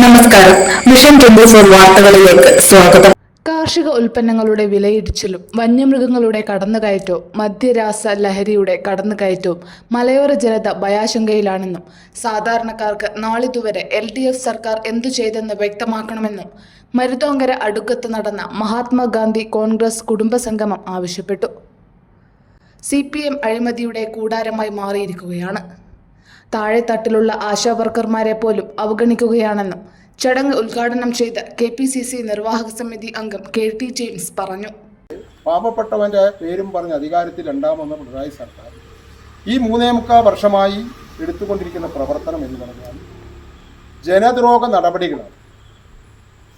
നമസ്കാരം. Mission twenty four വാർത്തകളിലേക്ക് സ്വാഗതം. കാർഷിക ഉൽപ്പന്നങ്ങളുടെ വിലയിടിച്ചിലും വന്യമൃഗങ്ങളുടെ കടന്നുകയറ്റവും മദ്യരാസ ലഹരിയുടെ കടന്നുകയറ്റവും മലയോര ജനത ഭയാശങ്കയിലാണെന്നും സാധാരണക്കാർക്ക് നാളിതുവരെ എൽ ഡി എഫ് സർക്കാർ എന്തു ചെയ്തെന്ന് വ്യക്തമാക്കണമെന്നും മരുതോങ്കര അടുക്കത്ത് നടന്ന മഹാത്മാഗാന്ധി കോൺഗ്രസ് കുടുംബസംഗമം ആവശ്യപ്പെട്ടു. സി പി എം അഴിമതിയുടെ കൂടാരമായി മാറിയിരിക്കുകയാണ്. താഴെത്തട്ടിലുള്ള ആശാവർക്കർമാരെ പോലും അവഗണിക്കുകയാണെന്നും ചടങ്ങ് ഉദ്ഘാടനം ചെയ്ത കെ പി സി സി നിർവാഹക സമിതി അംഗം കെ ടി ജെയിംസ് പറഞ്ഞു. പാവപ്പെട്ടവന്റെ പേരും പറഞ്ഞ് അധികാരത്തിൽ രണ്ടാമെന്ന പിണറായി സർക്കാർ ഈ മൂന്നേ മുക്കാൽ വർഷമായി എടുത്തുകൊണ്ടിരിക്കുന്ന പ്രവർത്തനം എന്ന് പറഞ്ഞാൽ ജനദ്രോഹ നടപടികളാണ്.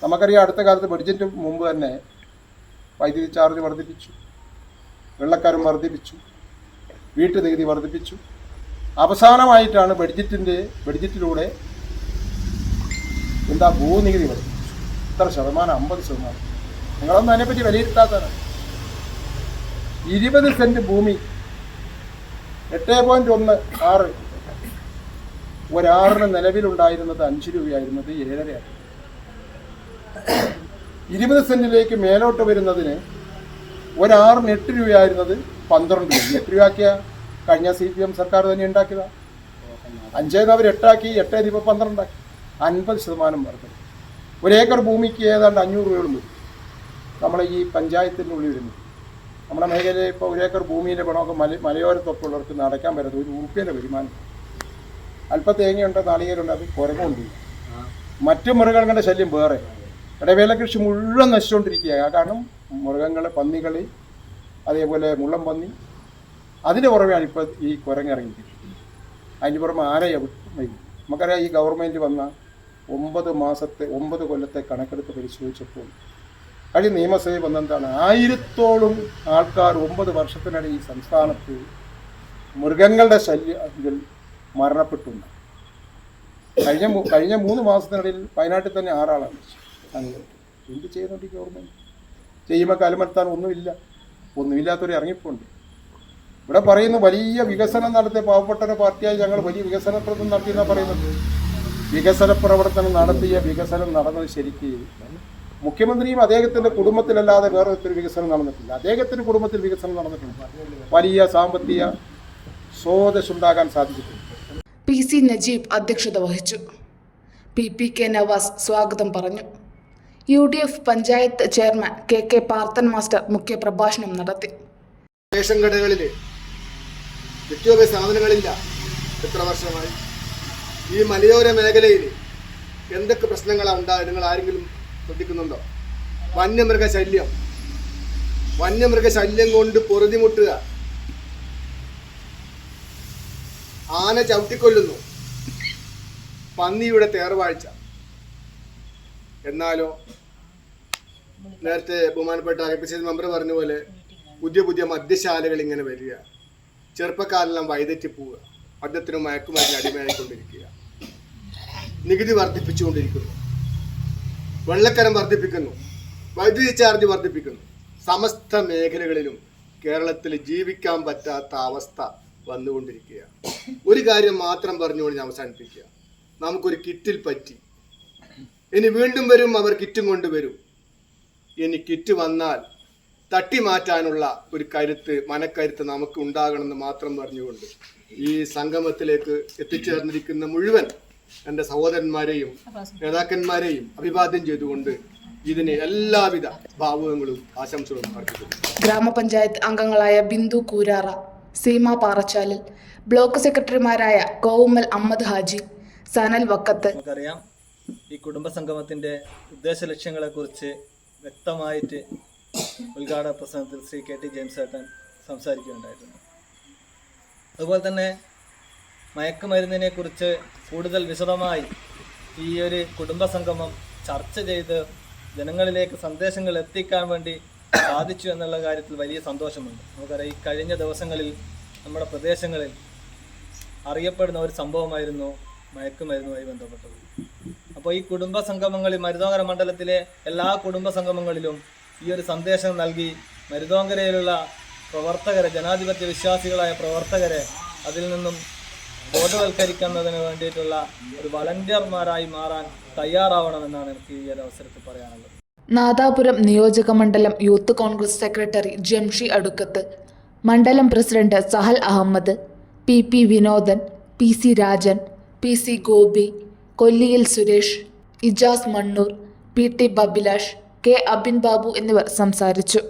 നമുക്കറിയാം അടുത്ത കാലത്ത് ബഡ്ജറ്റ് മുമ്പ് തന്നെ വൈദ്യുതി ചാർജ് വർദ്ധിപ്പിച്ചു വെള്ളക്കാരും വർദ്ധിപ്പിച്ചു വീട്ടു നികുതി വർദ്ധിപ്പിച്ചു അവസാനമായിട്ടാണ് ബഡ്ജറ്റിന്റെ ബഡ്ജറ്റിലൂടെ എന്താ ഭൂനികുതി വരുന്നത് ഇത്ര ശതമാനം അമ്പത് ശതമാനം. നിങ്ങളൊന്നും അതിനെപ്പറ്റി വിലയിരുത്താത്തതാണ്. ഇരുപത് സെന്റ് ഭൂമി എട്ട് പോയിന്റ് ഒന്ന് ആറ് ഒരാറിന് നിലവിലുണ്ടായിരുന്നത് അഞ്ച് രൂപയായിരുന്നത് ഏഴരയാണ്. ഇരുപത് സെന്റിലേക്ക് മേലോട്ട് വരുന്നതിന് ഒരാറിന് എട്ട് രൂപയായിരുന്നത് പന്ത്രണ്ട് രൂപ. എട്ട് രൂപയാക്കിയ കഴിഞ്ഞ സി പി എം സർക്കാർ തന്നെ ഉണ്ടാക്കിയതാണ് അഞ്ചേന്ന് അവർ എട്ടാക്കി എട്ടേ ഇപ്പം പന്ത്രണ്ടാക്കി. അൻപത് ശതമാനം വർദ്ധന ഒരേക്കർ ഭൂമിക്ക് ഏതാണ്ട് അഞ്ഞൂറ് രൂപയോളം വരും. നമ്മളെ ഈ പഞ്ചായത്തിന്റെ ഉള്ളിൽ വരുന്നത്. നമ്മുടെ മേഖലയിൽ ഇപ്പോൾ ഒരേക്കർ ഭൂമിയിലെ പണമൊക്കെ മല മലയോരത്തൊക്കെയുള്ളവർക്ക് നടക്കാൻ പറ്റുന്നത് ഒരു ഉറുപ്പ്യന്റെ വരുമാനം. അല്പ തേങ്ങയുണ്ട് നാളികേരുണ്ട് അത് കുറവുണ്ട് മറ്റു മൃഗങ്ങളുടെ ശല്യം വേറെ. ഇടവേല കൃഷി മുഴുവൻ നശിച്ചുകൊണ്ടിരിക്കുകയാണ്. കാരണം മൃഗങ്ങൾ പന്നികളി അതേപോലെ മുള്ളം പന്നി അതിന്റെ പുറമെയാണ് ഇപ്പോൾ ഈ കുരങ്ങിറങ്ങിയിരിക്കുന്നത് അതിന് പുറമെ ആനയെ നമുക്കറിയാം ഈ ഗവൺമെന്റ് വന്ന ഒമ്പത് മാസത്തെ ഒമ്പത് കൊല്ലത്തെ കണക്കെടുത്ത് പരിശോധിച്ചപ്പോൾ കഴിഞ്ഞ നിയമസഭയിൽ വന്നെന്താണ്? ആയിരത്തോളം ആൾക്കാർ ഒമ്പത് വർഷത്തിനിടെ ഈ സംസ്ഥാനത്ത് മൃഗങ്ങളുടെ ശല്യത്തിൽ മരണപ്പെട്ടുണ്ട് കഴിഞ്ഞ കഴിഞ്ഞ മൂന്ന് മാസത്തിനിടയിൽ വയനാട്ടിൽ തന്നെ ആറാളാണ്. എന്ത് ചെയ്യുന്നുണ്ട് ഈ ഗവൺമെന്റ് ചെയ്യുമ്പോൾ കാലമെത്താൻ ഒന്നുമില്ല. ഒന്നുമില്ലാത്തവർ ഇറങ്ങിപ്പോണ്ട്. ഇവിടെ പറയുന്നു വലിയ വികസനം നടത്തിയ പാവപ്പെട്ട പാർട്ടിയായി ഞങ്ങൾ വലിയ വികസന പ്രവർത്തനം നടത്തിയെന്നാണ് പറയുന്നത്. വികസന പ്രവർത്തനം നടത്തിയ വികസനം നടന്നത് ശരിക്ക് മുഖ്യമന്ത്രിയും അദ്ദേഹത്തിന്റെ കുടുംബത്തിലല്ലാതെ വേറെ ഒരു വികസനം നടന്നിട്ടില്ല. അദ്ദേഹത്തിന്റെ കുടുംബത്തിൽ വികസനം നടന്നിട്ടുണ്ട്. വലിയ സാമ്പത്തിക സ്രോതസ് ഉണ്ടാകാൻ സാധിച്ചിട്ടുണ്ട്. പി സി നജീബ് അധ്യക്ഷത വഹിച്ചു. പി പി കെ നവാസ് സ്വാഗതം പറഞ്ഞു. U D F panchayat chairman K K Parthan master മുഖ്യപ്രഭാഷണം നടത്തി. റേഷൻ കടകളിൽ നിത്യോപയോഗ സാധനങ്ങളില്ല. എത്ര വർഷമായി? ഈ മലയോര മേഖലയിൽ എന്തൊക്കെ പ്രശ്നങ്ങളാണ് ഉണ്ടായത്? നിങ്ങൾ ആരെങ്കിലും ശ്രദ്ധിക്കുന്നുണ്ടോ? വന്യമൃഗ ശല്യം. വന്യമൃഗ ശല്യം കൊണ്ട് പൊറുതിമുട്ടുക. ആന ചവിട്ടിക്കൊല്ലുന്നു. പന്നിയുടെ തേർവാഴ്ച. എന്നാലോ നേരത്തെ ബഹുമാനപ്പെട്ട ഐ പി സി മെമ്പർ പറഞ്ഞ പോലെ പുതിയ പുതിയ മദ്യശാലകൾ ഇങ്ങനെ വരിക. ചെറുപ്പക്കാരെല്ലാം വൈതെറ്റി പോവുക. മദ്യത്തിനും മയക്കുമരുന്ന് അടിമയായിക്കൊണ്ടിരിക്കുക. നികുതി വർദ്ധിപ്പിച്ചുകൊണ്ടിരിക്കുന്നു. വെള്ളക്കരം വർദ്ധിപ്പിക്കുന്നു. വൈദ്യുതി ചാർജ് വർദ്ധിപ്പിക്കുന്നു. സമസ്ത മേഖലകളിലും കേരളത്തിൽ ജീവിക്കാൻ പറ്റാത്ത അവസ്ഥ വന്നുകൊണ്ടിരിക്കുക ഒരു കാര്യം മാത്രം പറഞ്ഞുകൊണ്ട് ഞാൻ അവസാനിപ്പിക്കുക. നമുക്കൊരു കിറ്റിൽ പറ്റി. ഇനി വീണ്ടും വരും അവർ കിറ്റും കൊണ്ടുവരും. ഇനി കിറ്റ് വന്നാൽ തട്ടി മാറ്റാനുള്ള ഒരു കരുത്ത് മനക്കരുത്ത് നമുക്ക് ഉണ്ടാകണമെന്ന് മാത്രം പറഞ്ഞുകൊണ്ട് ഈ സംഗമത്തിലേക്ക് എത്തിച്ചേർന്നിരിക്കുന്ന മുഴുവൻ എന്റെ സഹോദരന്മാരെയും നേതാക്കന്മാരെയും അഭിവാദ്യം ചെയ്തുകൊണ്ട് ഇതിന് എല്ലാവിധ ഭാവുകങ്ങളും ആശംസകളും അർപ്പിക്കുന്നു. ഗ്രാമപഞ്ചായത്ത് അംഗങ്ങളായ ബിന്ദു കൂരാറ സീമ പാറച്ചാലിൽ ബ്ലോക്ക് സെക്രട്ടറിമാരായ കോവുമ്മൽ അഹമ്മദ് ഹാജി സനൽ വക്കത്ത്. നമുക്കറിയാം ഈ കുടുംബ സംഗമത്തിന്റെ ഉദ്ദേശ ലക്ഷ്യങ്ങളെക്കുറിച്ച് വ്യക്തമായിട്ട് ഉദ്ഘാടന പ്രസംഗത്തിൽ ശ്രീ കെ ടി ജെയിംസ് ഏട്ടൻ സംസാരിക്കുകയുണ്ടായിരുന്നു. അതുപോലെ തന്നെ മയക്കുമരുന്നിനെ കുറിച്ച് കൂടുതൽ വിശദമായി ഈ ഒരു കുടുംബ സംഗമം ചർച്ച ചെയ്ത് ജനങ്ങളിലേക്ക് സന്ദേശങ്ങൾ എത്തിക്കാൻ വേണ്ടി സാധിച്ചു എന്നുള്ള കാര്യത്തിൽ വലിയ സന്തോഷമുണ്ട്. നമുക്കറിയാം ഈ കഴിഞ്ഞ ദിവസങ്ങളിൽ നമ്മുടെ പ്രദേശങ്ങളിൽ അറിയപ്പെടുന്ന ഒരു സംഭവമായിരുന്നു മയക്കുമരുന്നുമായി ബന്ധപ്പെട്ടത്. അപ്പോൾ ഈ കുടുംബ സംഗമങ്ങളിൽ മരുതോങ്കര മണ്ഡലത്തിലെ എല്ലാ കുടുംബ സംഗമങ്ങളിലും ഈ ഒരു സന്ദേശം നൽകി മരുതോങ്കരയിലുള്ള പ്രവർത്തകരെ ജനാധിപത്യ വിശ്വാസികളായ പ്രവർത്തകരെ അതിൽ നിന്നും ബോധവൽക്കരിക്കുന്നതിന് വേണ്ടിയിട്ടുള്ള ഒരു വളണ്ടിയർമാരായി മാറാൻ തയ്യാറാവണമെന്നാണ് എനിക്ക് ഈ ഒരു അവസരത്തിൽ പറയാനുള്ളത്. നാദാപുരം നിയോജക മണ്ഡലം youth Congress secretary Jamshi Adukkath മണ്ഡലം president Sahal Ahammed P P Vinodan P C Rajan P C Gopi Kolliyil Suresh Ijas Mannur P T Babilash K Abin Babu എന്നിവർ സംസാരിച്ചു